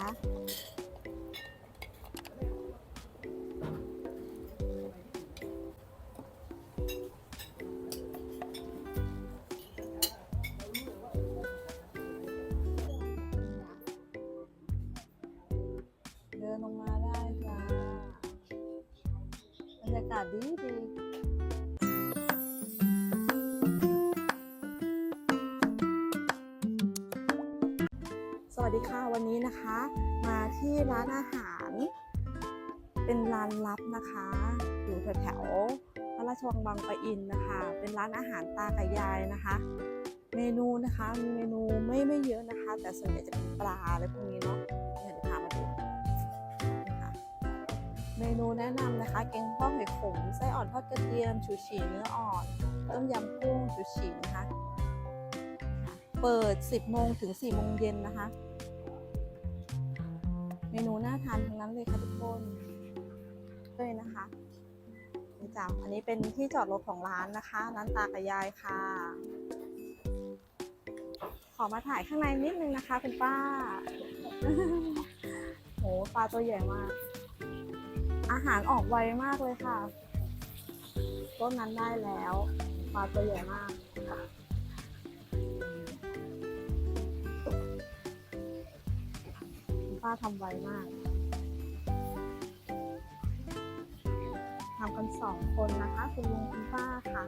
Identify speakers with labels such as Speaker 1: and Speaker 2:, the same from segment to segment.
Speaker 1: เดีค่ะวันนี้นะคะ มาที่ร้านอาหาร เป็นร้านลับนะคะ อยู่แถวๆพระราชวังบางปะอินนะคะ เป็นร้านอาหารตากับยายนะคะ เมนูนะคะมีเมนูไม่ไม่เยอะนะคะ แต่ส่วนใหญ่จะเป็นปลาอะไรพวกนี้เนาะเดี๋ยวพามาดูนี่ค่ะเมนูแนะนำนะคะแกงพ่อหอยขมไส้อ่อนทอดกระเทียมชูชีเนื้ออ่อนต้มยำกุ้งชูชีนะคะเปิด 10 โมงถึง 4 โมงเย็นนะคะ เมนูน่าทานทั้งนั้นเลยค่ะทุกคนด้วยนะคะนี่จ้าอันนี้เป็นที่จอดรถของร้านนะคะ ร้านตากับยายค่ะ ขอมาถ่ายข้างในนิดนึงนะคะคุณป้า โหปลาตัวใหญ่มาก อาหารออกไวมากเลยค่ะ ต้นนั้นได้แล้ว ปลาตัวใหญ่มาก ป้าทำไวมากทำกันสองคนนะคะ คุณลุงคุณป้าค่ะ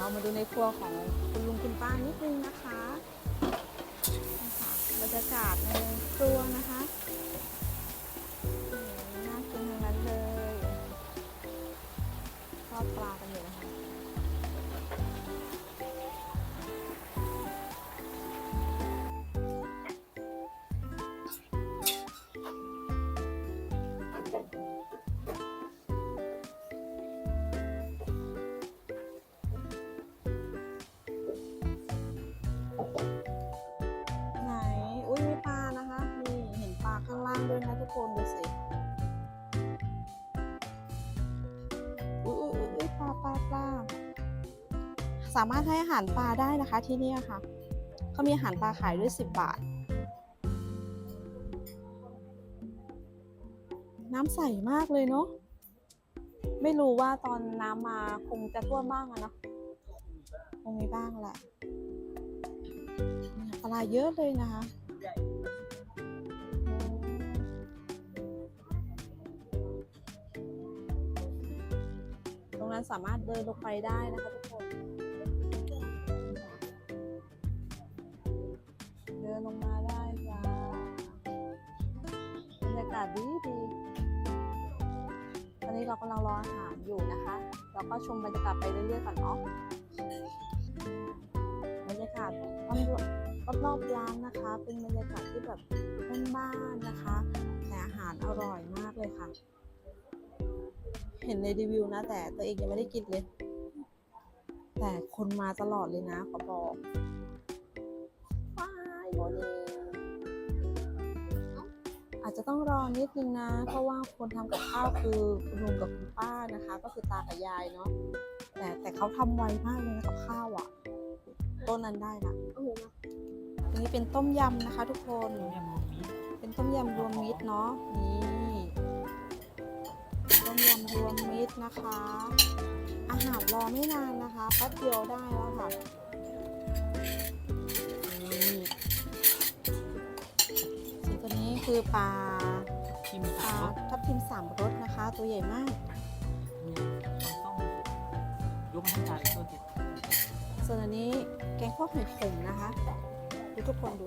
Speaker 1: เรามาดูในครัวของคุณลุงคุณป้านิดนึงนะคะบรรยากาศในครัว สามารถให้อาหารปลาได้นะคะที่นี่ค่ะเขามีอาหารปลาขายด้วยสิบบาท น้ำใสมากเลยเนาะไม่รู้ว่าตอนน้ำมาคงจะท่วมบ้างอะเนาะคงมีบ้างแหละปลาเยอะเลยนะคะตรงนั้นสามารถเดินลงไปได้นะคะทุกคน เราก็ชมบรรยากาศไปเรื่อยๆก่อนเนาะบรรยากาศรอบรอบๆร้านนะคะ เป็นบรรยากาศที่แบบบ้านๆนะคะ แต่อาหารอร่อยมากเลยค่ะ เห็นในรีวิวนะ แต่ตัวเองยังไม่ได้กินเลย แต่คนมาตลอดเลยนะขอบอกว้ายโมนี่ อาจจะต้องรอนิดนึงนะ เพราะว่าคนทำกับข้าวคือคุณลุงกับคุณป้านะคะ ก็คือตากับยายเนาะแต่แต่เขาทำไวมากเลยนะกับข้าวอะต้นนั้นได้ละอันนี้เป็นต้มยำนะคะ ทุกคนเป็นต้มยำรวมมิตรเนาะนี่ต้มยำรวมมิตรนะคะ อาหารรอไม่นานนะคะแป๊บเดียวได้แล้วค่ะ คือปลา
Speaker 2: ชิม
Speaker 1: ปลา
Speaker 2: สามรส
Speaker 1: ทับทิมสามรสนะคะ ตัวใหญ่มาก
Speaker 2: มันต้องยกมาให้จานตัวเด็ด
Speaker 1: ส่วนอันนี้แกงข้าวหอยขมนะคะดูทุกคนดู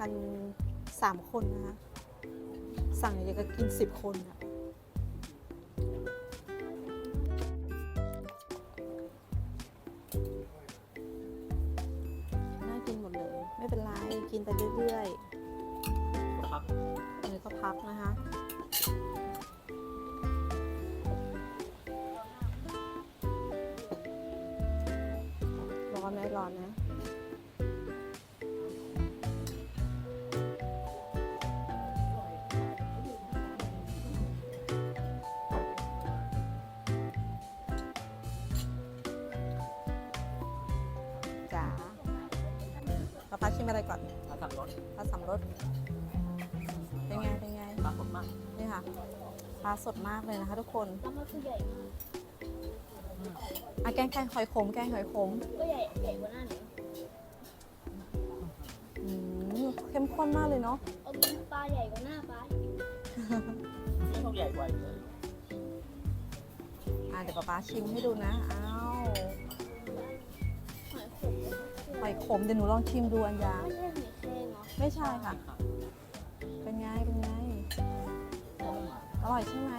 Speaker 1: กันสามคนนะคะสั่งอย่างกับกินสิบคนอะน่ากินหมดเลย ไม่เป็นไร กินไปเรื่อย
Speaker 2: ครับ
Speaker 1: ๆอันนี้ก็พักนะคะร้อนไหมร้อนไห ป้าป้าชิมอะไรก่อน
Speaker 2: มาสั่งรถ
Speaker 1: ปลาสามรสเป็นไง เป็นไง
Speaker 2: ปลาสดมาก
Speaker 1: นี่ค่ะ ปลาสดมากเลยนะคะทุกคน
Speaker 3: แล้วมันคือใหญ่มาก
Speaker 1: อะแกงแกงหอยขม แกงหอยขม
Speaker 3: ก็ใหญ่ใหญ่กว่าหน้าหนู
Speaker 1: อืมเข้มข้นมากเลยเนาะ
Speaker 3: เอาปลาใหญ่กว่าหน้าปลา
Speaker 2: นี่เขาใหญ่กว่าอีกเลย
Speaker 1: อะเดี๋ยวป้าป้าชิมให้ดูนะ อ้าว
Speaker 3: หอยขม
Speaker 1: เดี๋ยวหนูลองชิมดูอันยา
Speaker 3: ไม่ใช่หอยแครงเหรอ
Speaker 1: ไม่ใช่ค่ะ เป็นไง เป็นไง อร่อยใช่ไหม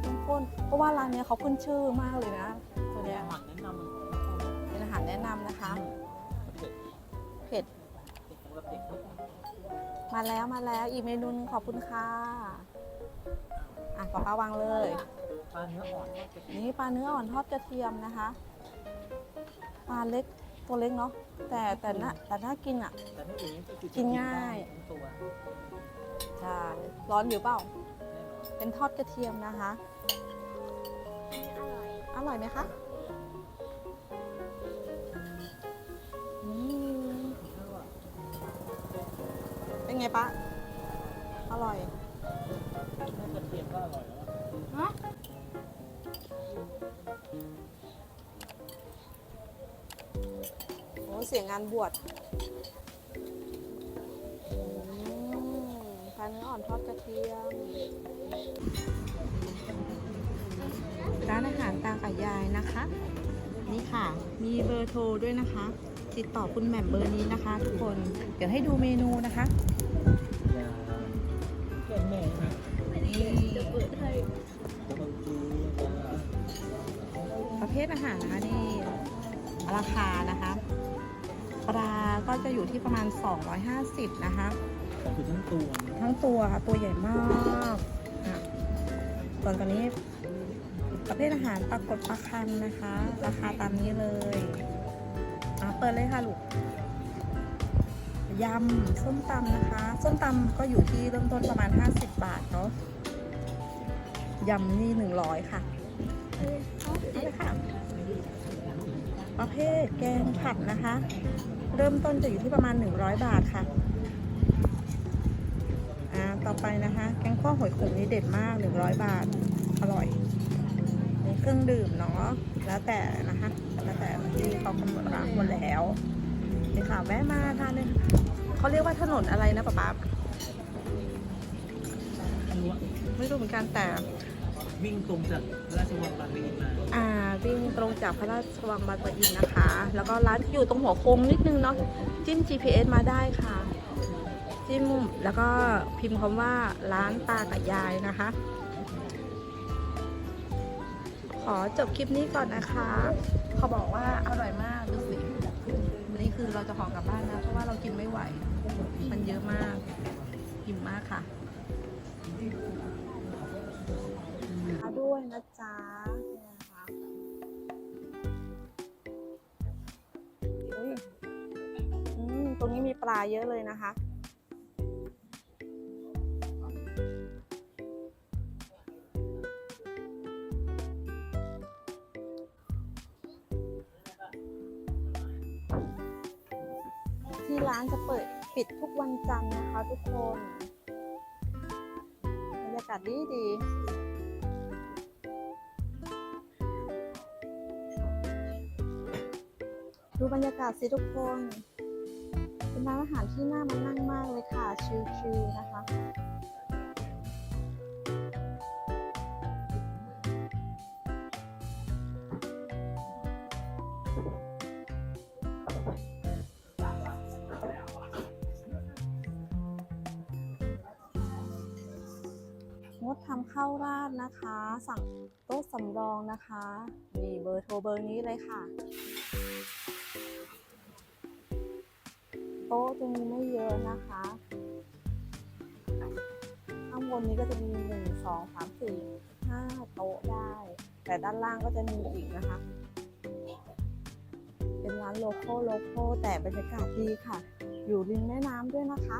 Speaker 1: เข้มข้นเพราะว่าร้านเนี้ยเขาขึ้นชื่อมากเลยนะตัว
Speaker 2: เป็น
Speaker 1: เนี้ย
Speaker 2: อาหารแนะนำมัน
Speaker 1: เป็นอาหารแนะนำนะคะ
Speaker 2: เผ็ด
Speaker 1: เผ็ด
Speaker 2: เผ็ดสำหรับเด็กด้วย
Speaker 1: มาแล้วมาแล้วอีกเมนูหนึงขอบคุณค่ะ อะป้าป้าวางเลย
Speaker 2: ปลาเนื้ออ่อนก็จะ
Speaker 1: นี่ปลาเนื้ออ่อนทอดกระเทียมนะคะ ปลาเล็กตัวเล็กเนาะแต่แต่น่าแต่น่ากินอะ
Speaker 2: แต่ถ้าอย่างนี้ก็คือ
Speaker 1: กินง่าย
Speaker 2: ทั้งตัว
Speaker 1: ใช่ร้อนอยู่เปล่า เป็นทอดกระเทียมนะคะ
Speaker 3: อร่อย
Speaker 1: อร่อยไหมคะอืมเป็นไงปะอร่อย
Speaker 2: ถ้ากระ
Speaker 1: สียงงานบวชอืมปลาเนื้ออ่อนทอดกระเทียม ร้านอาหารตากับยายนะคะ นี่ค่ะ มีเบอร์โทรด้วยนะคะ ติดต่อคุณแหม่มเบอร์นี้นะคะ ทุกคน เดี๋ยวให้ดูเมนูนะคะ
Speaker 2: เพื่อนแม่นะ
Speaker 1: นี่
Speaker 3: เปิดให้
Speaker 2: บางที
Speaker 1: ประเภทอาหารนะคะนี่ราคานะคะ ปลาก็จะอยู่ที่ประมาณ 250 นะคะ
Speaker 2: คือทั้งตัว
Speaker 1: ทั้งตัวค่ะตัวใหญ่มากอะส่วนตัวนี้ประเภทอาหารปลากดปลาคันนะคะ ราคาตามนี้เลยอะเปิดเลยค่ะลูกยำส้มตำนะคะ ส้มตำก็อยู่ที่เริ่มต้นประมาณ 50 บาทเนาะยำนี่ 100 ค่ะนี่เลยค่ะ ประเภทแกงผัดนะคะ เริ่มต้นจะอยู่ที่ประมาณ 100 บาทค่ะอ่าต่อไปนะคะ แกงข้อหอยขมนี่เด็ดมาก 100 บาท อร่อยมีเครื่องดื่มเนาะแล้วแต่นะคะ แล้วแต่ที่เขากำหนดร้านหมดแล้วนี่ค่ะแวะมาทานเลยเขาเรียกว่าถนนอะไรนะป๊าป๊าไม่รู้เหมือนกันแต่
Speaker 2: วิ่งตรงจากพระราชวังบางปะอินมา
Speaker 1: อ่าวิ่งตรงจากพระราชวังบางปะอินนะคะ แล้วก็ร้านอยู่ตรงหัวโค้งนิดนึงเนาะจิ้ม GPS มาได้ค่ะ จิ้มแล้วก็พิมพ์คำว่าร้านตากับยายนะคะ ขอจบคลิปนี้ก่อนนะคะ เขาบอกว่าอร่อยมากดูสิวันนี้คือเราจะห่อกลับบ้านนะ เพราะว่าเรากินไม่ไหว มันเยอะมากอิ่มมากค่ะ ด้วยนะจ๊ะเนี่ยนะคะอุ๊ยตรงนี้มีปลาเยอะเลยนะคะที่ร้านจะเปิดปิดทุกวันจันทร์นะคะทุกคน บรรยากาศดีดี ดูบรรยากาศสิทุกคน เป็นร้านอาหารที่น่ามานั่งมากเลยค่ะ ชิลๆนะคะงดทำข้าวราดนะคะ สั่งโต๊ะสำรองนะคะ มีเบอร์โทรเบอร์นี้เลยค่ะ โต๊ะจะมีไม่เยอะนะคะ ข้างบนนี้ก็จะมีหนึ่งสองสามสี่ห้าโต๊ะได้ แต่ด้านล่างก็จะมีอีกนะคะ เป็นร้านโลโก้โลโก้แต่บรรยากาศดีค่ะ อยู่ริมแม่น้ำด้วยนะคะ